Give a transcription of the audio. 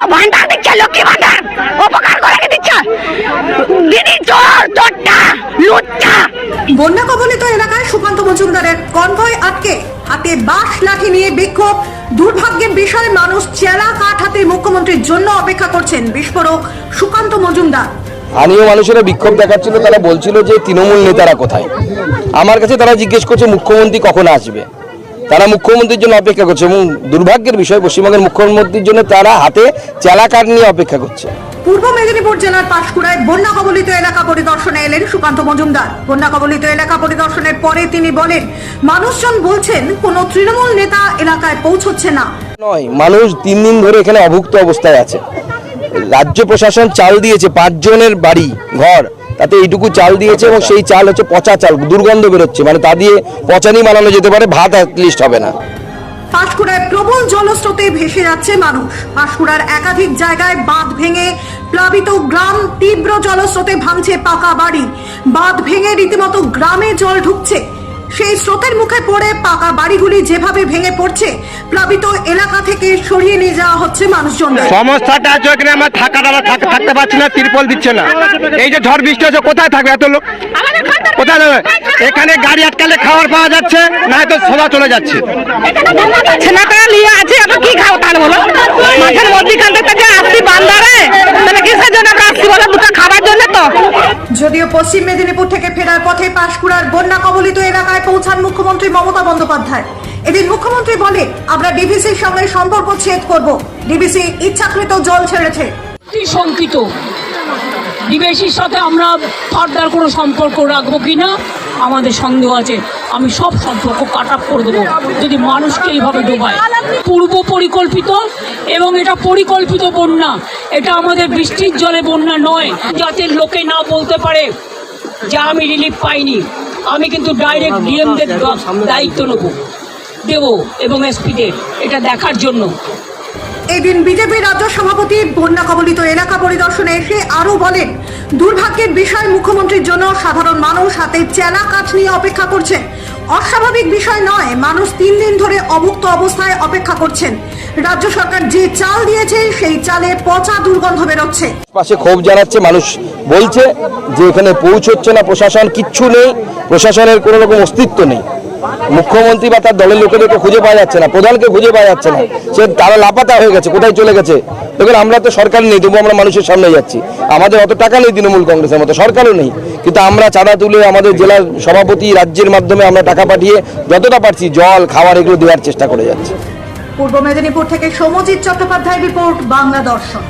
ভান্ডার দিচ্ছে লক্ষ্মী ভান্ডার। উপকার করে দিচ্ছে। দিদি চোর চোরটা লুচ্চা। বন্যা কবলিত এলাকায় সুকান্ত মজুমদারের কনভয় আটকে। হাতে বাঁশ লাঠি নিয়ে বিক্ষোভ। দুর্ভাগ্যের বিষয় মানুষ চেলা কাঠ হাতে মুখ্যমন্ত্রীর জন্য অপেক্ষা করছেন বিস্ফোরক সুকান্ত মজুমদার। স্থানীয় মানুষেরা বিক্ষোভ দেখাচ্ছিল তারা বলছিল যে তৃণমূল নেতারা কোথায়? আমার কাছে তারা জিজ্ঞেস করছে মুখ্যমন্ত্রী কখন আসবে? তারা মুখ্যমন্ত্রীর জন্য অপেক্ষা করছে এবং দুর্ভাগ্যের বিষয় পশ্চিমবঙ্গের মুখ্যমন্ত্রীর জন্য তারা হাতে চেলা কাঠ নিয়ে অপেক্ষা করছে। পূর্ব মেদিনীপুর জেলার পাঁশকুড়ায় বন্যা কবলিত এলাকা পরিদর্শনে এলেন সুকান্ত মজুমদার। বন্যা কবলিত এলাকা পরিদর্শনের পরে তিনি বলেন মানুষজন বলছেন কোনো তৃণমূল নেতা এলাকায় পৌঁছচ্ছে না। নয় মানুষ তিন দিন ধরে এখানে অভুক্ত অবস্থায় আছে। রাজ্য প্রশাসন চাল দিয়েছে পাঁচজনের বাড়ি ঘর। তাতে এইটুকু চাল দিয়েছে এবং সেই চাল হচ্ছে পচা চাল, দুর্গন্ধ বেরোচ্ছে। মানে তা দিয়ে পচানি বানানো যেতে পারে, ভাত অ্যাটলিস্ট হবে না। পাঁশকুড়ায় প্রবল জলস্রোতে ভেসে যাচ্ছে মানুষ। পাঁশকুড়ার একাধিক জায়গায় বাঁধ ভেঙে প্লাবিত গ্রাম তীব্র জলস্রোতে ভাঙছে পাকা বাড়ি। বাঁধ ভেঙে রীতিমতো গ্রামে জল ঢুকছে। সেই স্রোতের মুখে পড়ে পাকা বাড়িগুলি যেভাবে ভেঙে পড়ছে প্লাবিত এলাকা থেকে সরিয়ে নিয়ে যাওয়া হচ্ছে মানুষজনদের। সমস্যাটা আছে এখানে আমরা থাকা দাঁড়া থাক- থাকতে পারছি না তিরপল দিচ্ছে না। এই যে ঝড় বৃষ্টি হচ্ছে কোথায় থাকবে এত লোক? কোথায় যাবে এখানে গাড়ি আটকালে খাবার পাওয়া যাচ্ছে না তো সবা চলে যাচ্ছে। আছে কি খাও তাহলে বলো মাঠের মধ্যিখান থেকে যে আসছি বান্দারে তাহলে কিসের জন্য আমরা আসছি বলো দুটো খাবার জন্য তো যদিও পশ্চিম মেদিনীপুর থেকে ফেরার পথে পাঁশকুড়ার বন্যা কবলিত এলাকায় পৌঁছান মুখ্যমন্ত্রী মমতা বন্দ্যোপাধ্যায়। এদিন মুখ্যমন্ত্রী বলে, আমরা ডিভিসির সঙ্গে সম্পর্ক ছেদ করব। ডিভিসি ইচ্ছাকৃত জল ছেড়েছে। শঙ্কিত। ডিভিসির সাথে আমরা ফার্দার কোনো সম্পর্ক রাখব কিনা আমাদের সন্দেহ আছে। আমি সব সম্পর্ক কাট আপ করে দেবো। যদি মানুষকে এইভাবে ডোবায়। পূর্ব পরিকল্পিত এবং এটা পরিকল্পিত বন্যা। এটা আমাদের বৃষ্টির জলে বন্যা নয়। যাতে লোকে না বলতে পারে যে আমি রিলিফ পাইনি আমি কিন্তু ডাইরেক্ট ডিএমদের দায়িত্ব নেব। দেবো এবং এসপিদের এটা দেখার জন্য। এদিন বিজেপি রাজ্য সভাপতি বন্যা কবলিত এলাকা পরিদর্শনে এসে আরও বলেন দুর্ভাগ্যের বিষয় মুখ্যমন্ত্রীর জন্য সাধারণ মানুষ হাতে চেলা কাঠ নিয়ে অপেক্ষা করছেন অস্বাভাবিক বিষয় নয়, মানুষ তিন দিন ধরে অভুক্ত অবস্থায় অপেক্ষা করছেন। রাজ্য সরকার যে চাল দিয়েছে, সেই চালে পচা দুর্গন্ধ বেরোচ্ছে। পাশে ক্ষোভ জানাচ্ছে, মানুষ বলছে যে এখানে পৌঁছচ্ছে না, প্রশাসন কিচ্ছু নেই, প্রশাসনের কোনো রকম অস্তিত্ব নেই। মুখ্যমন্ত্রী বা তার দলের লোকেদেরকে খুঁজে পাওয়া যাচ্ছে না, প্রধানকে খুঁজে পাওয়া যাচ্ছে না। সে তারা লাপাতা হয়ে গেছে, কোথায় চলে গেছে? দেখুন, আমরা তো সরকার নেই তবু আমরা মানুষের সামনে যাচ্ছি। আমাদের অত টাকা নেই তৃণমূল কংগ্রেসের মতো, সরকারও নেই। কিন্তু আমরা চাঁদা তুলে আমাদের জেলার সভাপতি রাজ্যের মাধ্যমে আমরা টাকা পাঠিয়ে যতটা পারছি জল, খাবার এগুলো দেওয়ার চেষ্টা করে যাচ্ছি। পূর্ব মেদিনীপুর থেকে সমজিৎ চট্টোপাধ্যায় রিপোর্ট, বাংলা দর্শন।